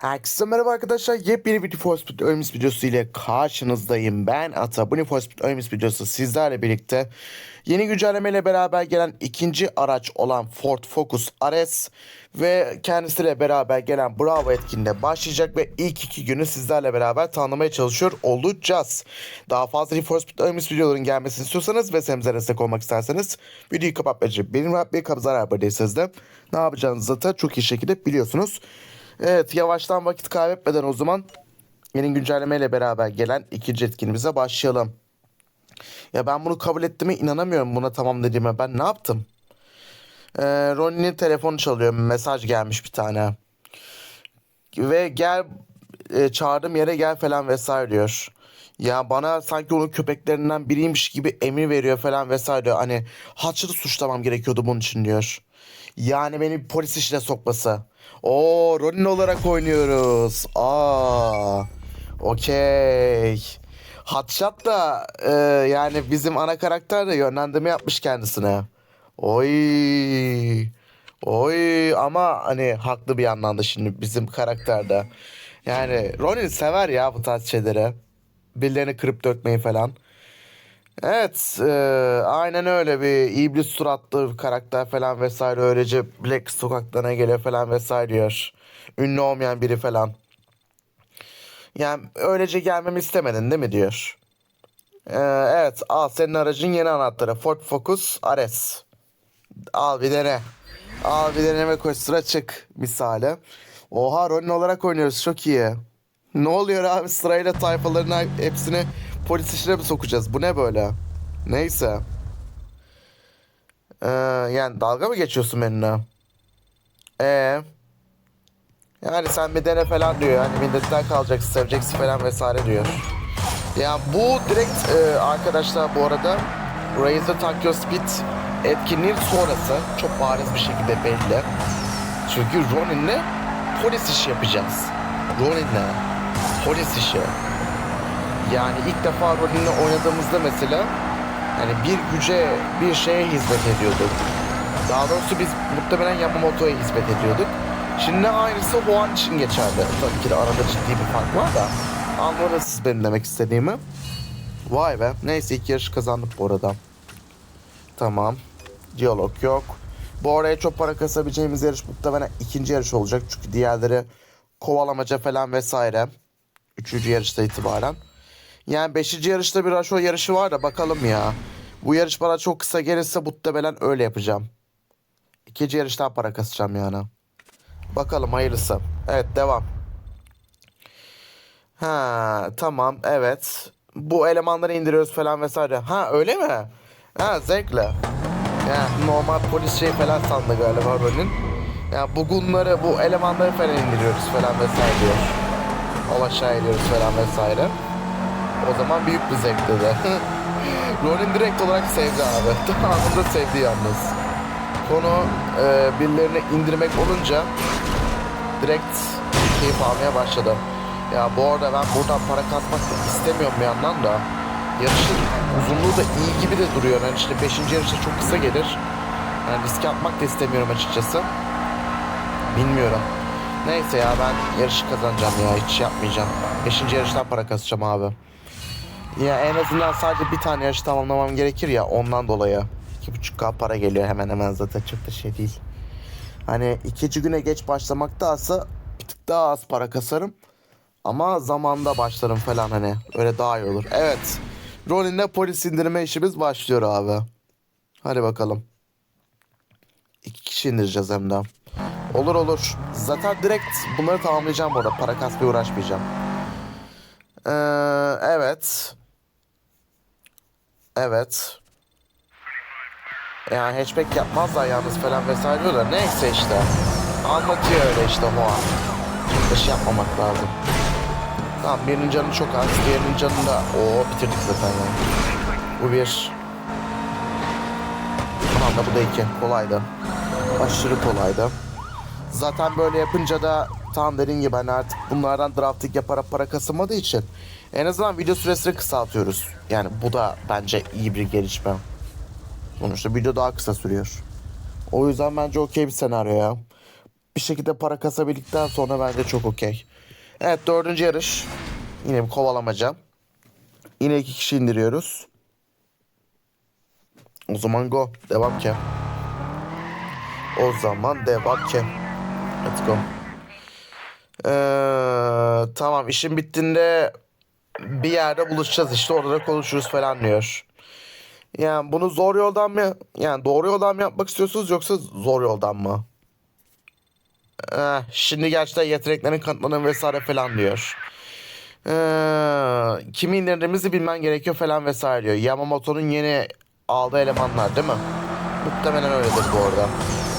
Herkese merhaba arkadaşlar. Yepyeni bir For Speed Ölmüş videosu ile karşınızdayım. Ben Ata. Bu ne For Speed Ölmüş videosu sizlerle birlikte yeni güncellemeyle beraber gelen ikinci araç olan Ford Focus RS ve kendisiyle beraber gelen Bravo etkinliğine başlayacak ve ilk iki günü sizlerle beraber tanımaya çalışıyor olacağız. Daha fazla For Speed Ölmüş videoların gelmesini istiyorsanız ve semize destek olmak isterseniz videoyu kapatmayacak. Benim kapı zarar verdiysanız de ne yapacağınızı zaten çok iyi şekilde biliyorsunuz. Evet yavaştan vakit kaybetmeden o zaman yeni güncellemeyle beraber gelen ikinci etkinliğimize başlayalım. Ya ben bunu kabul ettiğime inanamıyorum buna tamam dediğime. Ben ne yaptım? Ee, Ronnie'nin telefonu çalıyor. Mesaj gelmiş bir tane. Ve gel e, çağırdığım yere gel falan vesaire diyor. Ya bana sanki onun köpeklerinden biriymiş gibi emir veriyor falan vesaire diyor. Hani haçlı suçlamam gerekiyordu bunun için diyor. Yani beni polis işine sokması. Oo Ronin olarak oynuyoruz. Aa. Okey. Hotshot da e, yani bizim ana karakter de yönlendirme yapmış kendisine. Oy. Oy ama hani haklı bir yandan da şimdi bizim karakterde. Yani Ronin sever ya bu tarz şeyleri. Birilerini kırıp dökmeyi falan. Evet, e, aynen öyle bir iblis suratlı bir karakter falan vesaire öylece Black sokaklarına geliyor falan vesaire diyor. Ünlü olmayan biri falan. Yani öylece gelmemi istemedin değil mi diyor. E, evet, al senin aracın yeni anahtarı Ford Focus RS. Al bir dene. Al bir deneme koş sıra çık misali. Oha Ronin olarak oynuyoruz çok iyi. Ne oluyor abi sırayla tayfaların hepsini polis işine mi sokacağız? Bu ne böyle? Neyse. Ee, yani dalga mı geçiyorsun benimle? Ee, yani sen bir dene falan diyor. Yani milletten kalacaksın, seveceksin falan vesaire diyor. Ya bu direkt e, arkadaşlar bu arada Razer Tokyo Speed etkinliğin sonrası çok bariz bir şekilde belli. Çünkü Ronin'le polis işi yapacağız. Ronin'le polis işi. Yani ilk defa Ronin'le oynadığımızda mesela yani bir güce bir şeye hizmet ediyorduk. Daha doğrusu biz muhtemelen Yamamoto'ya hizmet ediyorduk. Şimdi aynısı Hoan için geçerli. Tabii ki de arada ciddi bir fark var da. Anladınız benim demek istediğimi. Vay be. Neyse ilk yarış kazandık bu arada. Tamam. Diyalog yok. Bu araya çok para kasabileceğimiz yarış muhtemelen ikinci yarış olacak. Çünkü diğerleri kovalamaca falan vesaire. Üçüncü yarışta itibaren. Yani beşinci yarışta bir Raşo yarışı var da bakalım ya. Bu yarış bana çok kısa gelirse muhtemelen öyle yapacağım. İkinci yarıştan para kasacağım yani. Bakalım hayırlısı. Evet devam. Ha tamam evet. Bu elemanları indiriyoruz falan vesaire. Ha öyle mi? Ha zevkle. Ya normal polis şey falan sandı galiba Ronin. Ya bugunları bu elemanları falan indiriyoruz falan vesaire diyor. O aşağı iniyoruz falan vesaire. O zaman büyük bir zevk dedi. Ronin direkt olarak sevdi abi. Anında sevdi yalnız. Konu e, birilerini indirmek olunca direkt keyif almaya başladım. Ya bu arada ben buradan para kasmak da istemiyorum bir yandan da. Yarışın uzunluğu da iyi gibi de duruyor. Yani işte 5. yarışta çok kısa gelir. Yani riske atmak da istemiyorum açıkçası. Bilmiyorum. Neyse ya ben yarışı kazanacağım ya hiç yapmayacağım. 5. yarıştan para kasacağım abi. Ya en azından sadece bir tane yarış tamamlamam gerekir ya ondan dolayı. 2.5k para geliyor hemen hemen zaten çok da şey değil. Hani ikinci güne geç başlamaktansa bir tık daha az para kasarım. Ama zamanda başlarım falan hani. Öyle daha iyi olur. Evet. Ronin'le polis indirme işimiz başlıyor abi. Hadi bakalım. İki kişi indireceğiz hem de. Olur olur. Zaten direkt bunları tamamlayacağım bu arada. Para kasmaya uğraşmayacağım. Ee, evet. Evet. Yani hatchback yapmazlar yalnız falan vesaire diyorlar. Neyse işte. Anlatıyor öyle işte an. Çok da şey yapmamak lazım. Tamam birinin canı çok az. Diğerinin canını da o bitirdik zaten yani. Bu bir. Tamam da bu da iki. Kolaydı. Aşırı kolaydı. Zaten böyle yapınca da tam dediğin gibi hani artık bunlardan drafting yaparak para kasılmadığı için en azından video süresini kısaltıyoruz. Yani bu da bence iyi bir gelişme. Sonuçta video daha kısa sürüyor. O yüzden bence okey bir senaryo ya. bir şekilde para kasabildikten sonra bence çok okey. Evet dördüncü yarış. Yine bir kovalamaca. Yine iki kişi indiriyoruz. O zaman go. Devam ki. O zaman devam ki. Let's go. Ee, tamam işin bittiğinde bir yerde buluşacağız işte orada da konuşuruz falan diyor. Yani bunu zor yoldan mı yani doğru yoldan mı yapmak istiyorsunuz yoksa zor yoldan mı? Eh, şimdi gerçekten yeteneklerin kanıtlanın vesaire falan diyor. Ee, kimi indirdiğimizi bilmen gerekiyor falan vesaire diyor. Yamamoto'nun yeni aldığı elemanlar değil mi? Muhtemelen öyledir bu arada.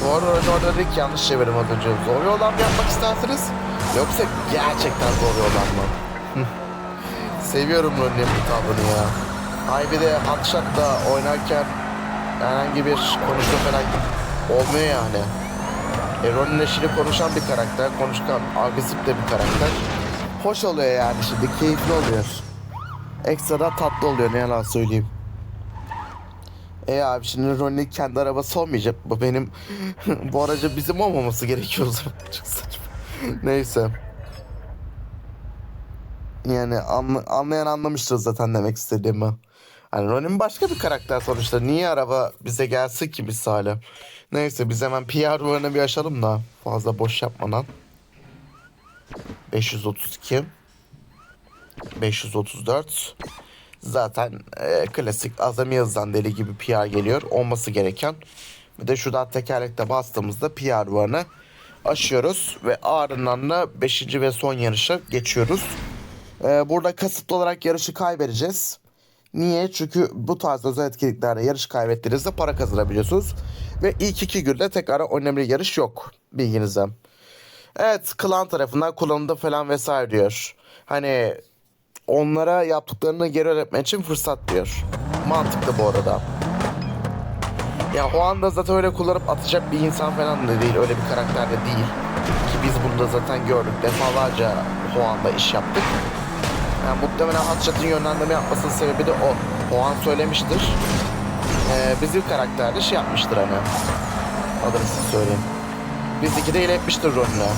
Bu arada orada, dedik yanlış çevirim az önce. Zor yoldan mı yapmak istersiniz? Yoksa gerçekten zor yoldan mı? Seviyorum Ronnie'nin bu tavrını ya. Ay bir de Akşak'ta oynarken herhangi bir konuşma falan olmuyor yani. E, Ronnie'nin eşiyle konuşan bir karakter, konuşkan, agresif de bir karakter. Hoş oluyor yani şimdi, keyifli oluyor. Ekstra tatlı oluyor ne yalan söyleyeyim. E abi şimdi Ronnie kendi arabası olmayacak. Bu benim bu aracı bizim olmaması gerekiyor o zaman. Çok saçma. Neyse. Yani anla- anlayan anlamıştır zaten demek istediğimi. Hani Ronin başka bir karakter sonuçta. Niye araba bize gelsin ki misali? Neyse biz hemen PR duvarını bir açalım da fazla boş yapmadan. 532 534 Zaten e, klasik azami yazıdan deli gibi PR geliyor. Olması gereken. Bir de şuradan tekerlekte bastığımızda PR duvarını aşıyoruz. Ve ardından da 5. ve son yarışa geçiyoruz. E, burada kasıtlı olarak yarışı kaybedeceğiz. Niye? Çünkü bu tarz özel etkinliklerde yarış kaybettiğinizde para kazanabiliyorsunuz. Ve ilk iki günde tekrar önemli yarış yok. Bilginize. Evet klan tarafından kullanıldı falan vesaire diyor. Hani onlara yaptıklarını geri öğretmek için fırsat diyor. Mantıklı bu arada. Ya o anda zaten öyle kullanıp atacak bir insan falan da değil. Öyle bir karakter de değil. Ki biz bunu da zaten gördük. Defalarca o anda iş yaptık. Yani muhtemelen Hatchat'ın yönlendirme yapmasının sebebi de o. O an söylemiştir. Ee, bizim karakter de şey yapmıştır hani. Adını size söyleyeyim. Bizdeki de iletmiştir rolünü.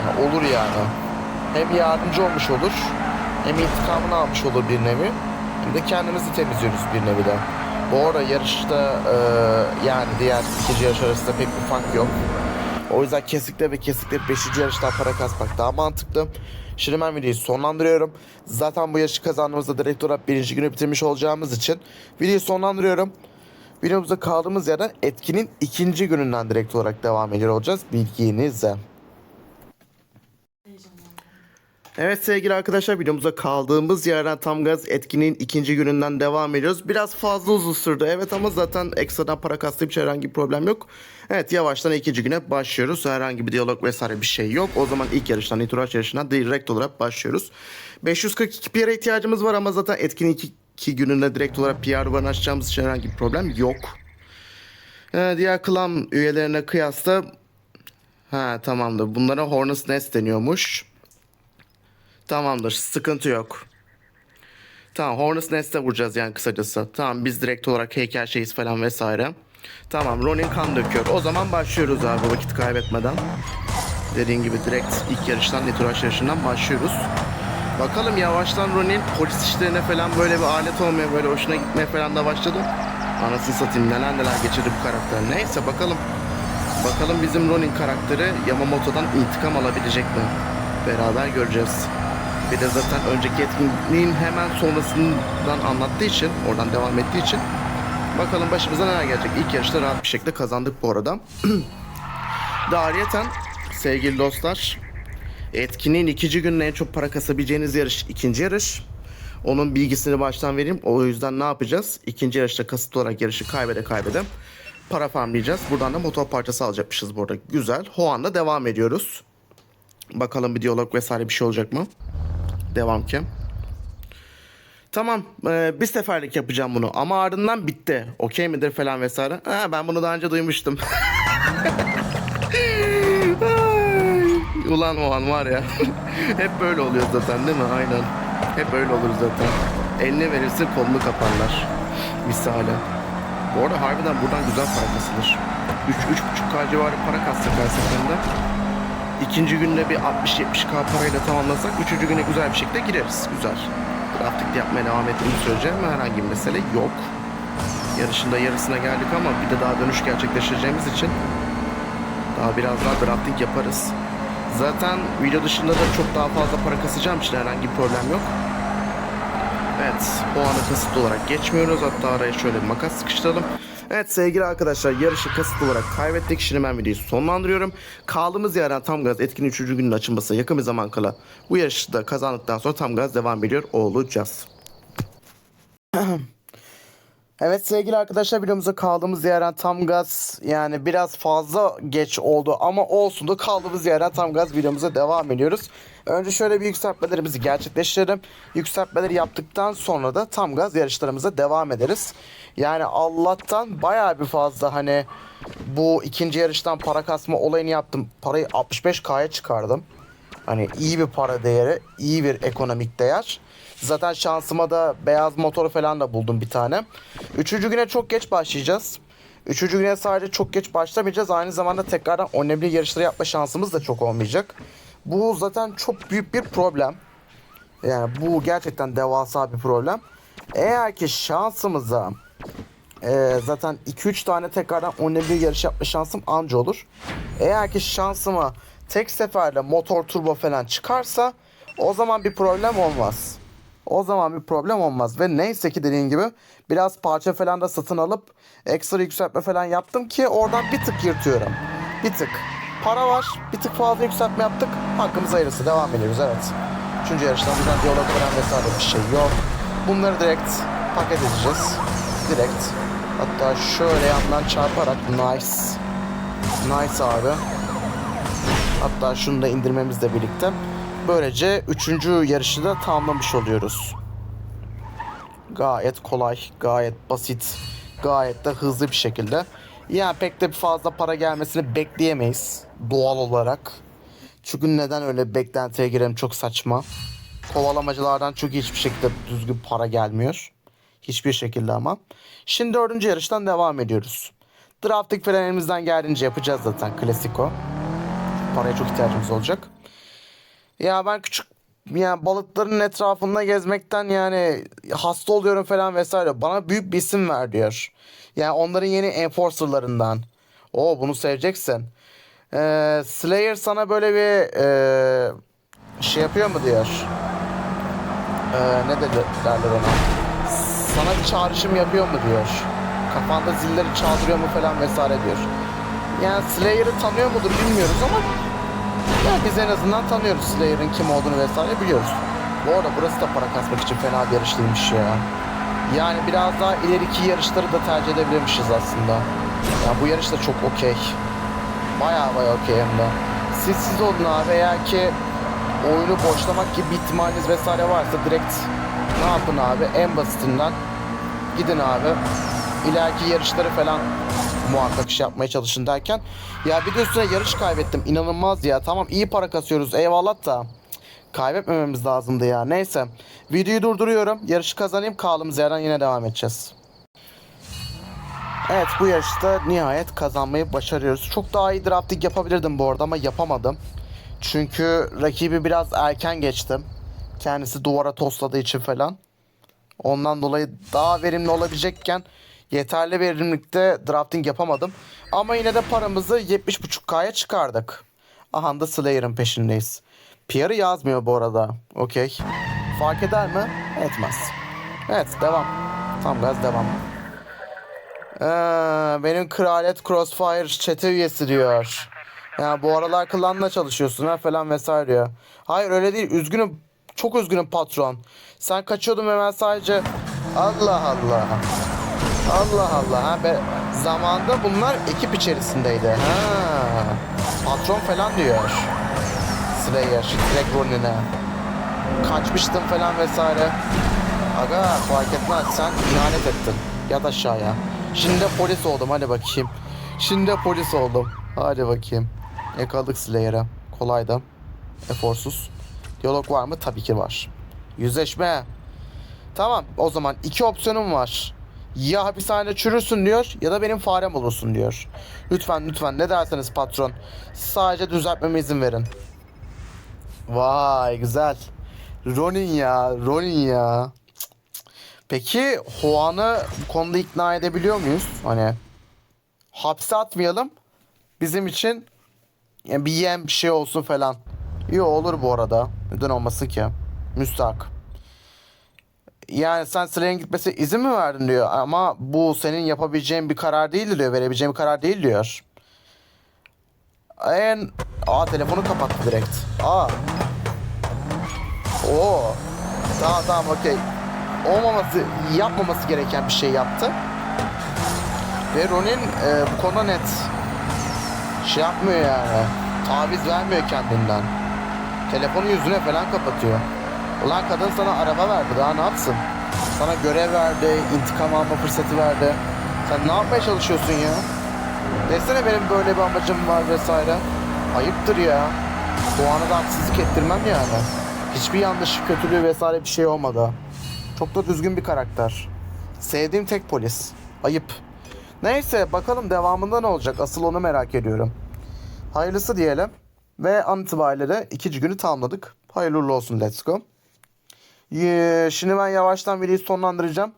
Yani olur yani. Hem yardımcı olmuş olur. Hem intikamını almış olur bir nevi. Hem de kendimizi temizliyoruz bir nevi de. Bu arada yarışta e, yani diğer ikinci yarış arasında pek bir fark yok. O yüzden kesinlikle ve kesinlikle 5. yarıştan para kasmak daha mantıklı. Şimdi ben videoyu sonlandırıyorum. Zaten bu yarışı kazandığımızda direkt olarak birinci günü bitirmiş olacağımız için videoyu sonlandırıyorum. Videomuzda kaldığımız yerden etkinin ikinci gününden direkt olarak devam ediyor olacağız. Bilginize. Evet sevgili arkadaşlar videomuza kaldığımız yerden tam gaz etkinin ikinci gününden devam ediyoruz. Biraz fazla uzun sürdü evet ama zaten ekstradan para kastığım için herhangi bir problem yok. Evet yavaştan ikinci güne başlıyoruz. Herhangi bir diyalog vesaire bir şey yok. O zaman ilk yarıştan, ituraç yarışına direkt olarak başlıyoruz. 542 PR'a ihtiyacımız var ama zaten etkinin iki, iki gününde direkt olarak PR duvarını açacağımız için herhangi bir problem yok. Ee, diğer klan üyelerine kıyasla Ha tamamdır. Bunlara Hornets Nest deniyormuş. Tamamdır. Sıkıntı yok. Tamam Hornets Nest'e vuracağız yani kısacası. Tamam biz direkt olarak heykel şeyiz falan vesaire. Tamam Ronin kan döküyor. O zaman başlıyoruz abi vakit kaybetmeden. Dediğim gibi direkt ilk yarıştan Nitroş yarışından başlıyoruz. Bakalım yavaştan Ronin polis işlerine falan böyle bir alet olmaya böyle hoşuna gitmeye falan da başladı. Anasını satayım neler neler geçirdi bu karakter. Neyse bakalım. Bakalım bizim Ronin karakteri Yamamoto'dan intikam alabilecek mi? Beraber göreceğiz. Bir de zaten önceki etkinliğin hemen sonrasından anlattığı için, oradan devam ettiği için bakalım başımıza neler gelecek. İlk yarışta rahat bir şekilde kazandık bu arada. Dariyeten sevgili dostlar, etkinin ikinci günün en çok para kasabileceğiniz yarış ikinci yarış. Onun bilgisini baştan vereyim. O yüzden ne yapacağız? İkinci yarışta kasıtlı olarak yarışı kaybede kaybede para farmlayacağız. Buradan da motor parçası alacakmışız burada. Güzel. Hoan'da devam ediyoruz. Bakalım bir diyalog vesaire bir şey olacak mı? Devam ki. Tamam e, bir seferlik yapacağım bunu ama ardından bitti. Okey midir falan vesaire. Ha, ben bunu daha önce duymuştum. Ulan o an var ya. Hep böyle oluyor zaten değil mi? Aynen. Hep böyle olur zaten. Eline verirsin kolunu kaparlar. Misali. Bu arada harbiden buradan güzel para kasılır. 3-3,5K civarı para kassak her seferinde. İkinci günde bir 60-70K parayla tamamlasak üçüncü güne güzel bir şekilde gireriz. Güzel. Drafting yapmaya devam ettiğimiz sürece herhangi bir mesele yok. Yarışında yarısına geldik ama bir de daha dönüş gerçekleştireceğimiz için daha biraz daha drafting yaparız. Zaten video dışında da çok daha fazla para kasacağım için herhangi bir problem yok. Evet, puanı kasıtlı olarak geçmiyoruz. Hatta araya şöyle bir makas sıkıştıralım. Evet sevgili arkadaşlar yarışı kasıtlı olarak kaybettik. Şimdi ben videoyu sonlandırıyorum. Kaldığımız yerden tam gaz etkinliğin 3. günün açılmasına yakın bir zaman kala bu yarışı da kazandıktan sonra tam gaz devam ediyor olacağız. Evet sevgili arkadaşlar videomuza kaldığımız yerden tam gaz yani biraz fazla geç oldu ama olsun da kaldığımız yerden tam gaz videomuza devam ediyoruz. Önce şöyle bir yükseltmelerimizi gerçekleştirelim. Yükseltmeleri yaptıktan sonra da tam gaz yarışlarımıza devam ederiz. Yani Allah'tan bayağı bir fazla hani bu ikinci yarıştan para kasma olayını yaptım. Parayı 65K'ya çıkardım. Hani iyi bir para değeri, iyi bir ekonomik değer. Zaten şansıma da beyaz motoru falan da buldum bir tane. Üçüncü güne çok geç başlayacağız. Üçüncü güne sadece çok geç başlamayacağız. Aynı zamanda tekrardan önemli yarışları yapma şansımız da çok olmayacak. Bu zaten çok büyük bir problem. Yani bu gerçekten devasa bir problem. Eğer ki şansımıza ee, zaten 2-3 tane tekrardan önemli yarış yapma şansım anca olur. Eğer ki şansıma tek seferde motor turbo falan çıkarsa o zaman bir problem olmaz. O zaman bir problem olmaz ve neyse ki dediğim gibi biraz parça falan da satın alıp ekstra yükseltme falan yaptım ki oradan bir tık yırtıyorum. Bir tık. Para var. Bir tık fazla yükseltme yaptık. Hakkımız hayırlısı. Devam ediyoruz evet. Üçüncü yarıştan bizden diyalog falan vesaire bir şey yok. Bunları direkt paket edeceğiz. Direkt. Hatta şöyle yandan çarparak nice. Nice abi. Hatta şunu da indirmemizle birlikte. Böylece üçüncü yarışı da tamamlamış oluyoruz. Gayet kolay, gayet basit, gayet de hızlı bir şekilde. Yani pek de fazla para gelmesini bekleyemeyiz doğal olarak. Çünkü neden öyle beklentiye girelim çok saçma. Kovalamacılardan çünkü hiçbir şekilde düzgün para gelmiyor. Hiçbir şekilde ama. Şimdi dördüncü yarıştan devam ediyoruz. Drafting falan elimizden geldiğince yapacağız zaten klasiko. Paraya çok ihtiyacımız olacak. Ya ben küçük ya balıkların etrafında gezmekten yani hasta oluyorum falan vesaire. Bana büyük bir isim ver diyor. Yani onların yeni enforcerlarından. O bunu seveceksin. Ee, Slayer sana böyle bir ee, şey yapıyor mu diyor. Ee, ne dedi derler ona. Sana bir çağrışım yapıyor mu diyor. Kafanda zilleri çaldırıyor mu falan vesaire diyor. Yani Slayer'ı tanıyor mudur bilmiyoruz ama biz en azından tanıyoruz Slayer'ın kim olduğunu vesaire biliyoruz. Bu arada burası da para kasmak için fena bir yarış değilmiş ya. Yani biraz daha ileriki yarışları da tercih edebilirmişiz aslında. Ya bu yarış da çok okey. Baya baya okey hem de. Siz siz olun abi eğer ki oyunu boşlamak gibi bir ihtimaliniz vesaire varsa direkt ne yapın abi en basitinden gidin abi ileriki yarışları falan muhakkak iş yapmaya çalışın derken ya bir de üstüne yarış kaybettim inanılmaz ya tamam iyi para kasıyoruz eyvallah da kaybetmememiz lazımdı ya neyse videoyu durduruyorum yarışı kazanayım kaldığımız yerden yine devam edeceğiz Evet bu yarışta nihayet kazanmayı başarıyoruz. Çok daha iyi drafting yapabilirdim bu arada ama yapamadım. Çünkü rakibi biraz erken geçtim. Kendisi duvara tosladığı için falan. Ondan dolayı daha verimli olabilecekken yeterli verimlilikte drafting yapamadım. Ama yine de paramızı 70.5K'ya çıkardık. Aha da Slayer'ın peşindeyiz. PR'ı yazmıyor bu arada. Okey. Fark eder mi? Etmez. Evet devam. Tam gaz devam. Ee, benim Kraliyet Crossfire çete üyesi diyor. Ya bu aralar klanla çalışıyorsun ha falan vesaire diyor. Hayır öyle değil. Üzgünüm. Çok üzgünüm patron. Sen kaçıyordun hemen sadece. Allah Allah. Allah Allah. Ha, be, zamanda bunlar ekip içerisindeydi. Ha. Patron falan diyor. Slayer. Direkt rolüne. Kaçmıştım falan vesaire. Aga fark etmez. Sen ihanet ettin. Yat aşağıya. Şimdi de polis oldum. Hadi bakayım. Şimdi de polis oldum. Hadi bakayım. Yakaladık Slayer'ı. Kolaydı. Eforsuz. Diyalog var mı? Tabii ki var. Yüzleşme. Tamam o zaman iki opsiyonum var. Ya hapishanede çürürsün diyor ya da benim farem olursun diyor. Lütfen lütfen ne derseniz patron. Sadece düzeltmeme izin verin. Vay güzel. Ronin ya Ronin ya. Peki Juan'ı bu konuda ikna edebiliyor muyuz? Hani hapse atmayalım. Bizim için yani bir yem bir şey olsun falan. İyi olur bu arada. Neden olmasın ki? Müstahak. Yani sen sıraya gitmesi izin mi verdin diyor. Ama bu senin yapabileceğin bir karar değil diyor. Verebileceğin bir karar değil diyor. En... Aa telefonu kapattı direkt. Aa. Oo. Tamam tamam okey. Olmaması, yapmaması gereken bir şey yaptı. Ve Ronin e, bu konuda net. Şey yapmıyor yani. Taviz vermiyor kendinden. Telefonu yüzüne falan kapatıyor. Ulan kadın sana araba verdi daha ne yapsın? Sana görev verdi, intikam alma fırsatı verdi. Sen ne yapmaya çalışıyorsun ya? Desene benim böyle bir amacım var vesaire. Ayıptır ya. Bu ana da haksızlık ettirmem yani. Hiçbir yanlış, kötülüğü vesaire bir şey olmadı. Çok da düzgün bir karakter. Sevdiğim tek polis. Ayıp. Neyse bakalım devamında ne olacak? Asıl onu merak ediyorum. Hayırlısı diyelim. Ve an itibariyle de ikinci günü tamamladık. Hayırlı olsun let's go. Ee, Şimdi ben yavaştan videoyu sonlandıracağım.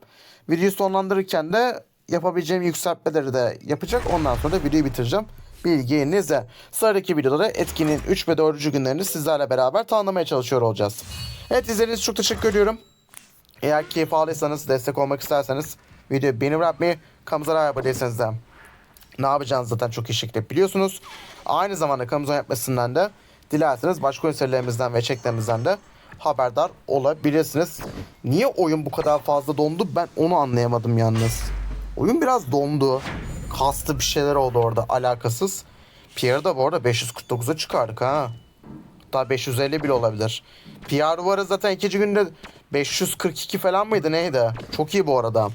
Videoyu sonlandırırken de yapabileceğim yükseltmeleri de yapacak. Ondan sonra da videoyu bitireceğim. Bilginize. Sıradaki videoda da etkinin 3 ve 4. günlerini sizlerle beraber tamamlamaya çalışıyor olacağız. Evet izlediğiniz çok teşekkür ediyorum. Eğer keyif aldıysanız, destek olmak isterseniz videoyu beğenip yapmayı, abone değilseniz de ne yapacağınızı zaten çok iyi şekilde biliyorsunuz. Aynı zamanda kanalımızın yapmasından da dilerseniz başka oyun serilerimizden ve çeklerimizden de haberdar olabilirsiniz. Niye oyun bu kadar fazla dondu ben onu anlayamadım yalnız. Oyun biraz dondu. Kastı bir şeyler oldu orada alakasız. Pierre da bu arada 549'a çıkardık ha. Hatta 550 bile olabilir. PR duvarı zaten ikinci günde 542 falan mıydı neydi? Çok iyi bu arada.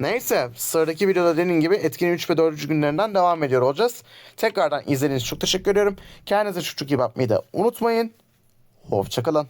Neyse sıradaki videoda dediğim gibi etkinin 3 ve 4. günlerinden devam ediyor olacağız. Tekrardan izlediğiniz için çok teşekkür ediyorum. Kendinize çok çok iyi bakmayı da unutmayın. Hoşçakalın.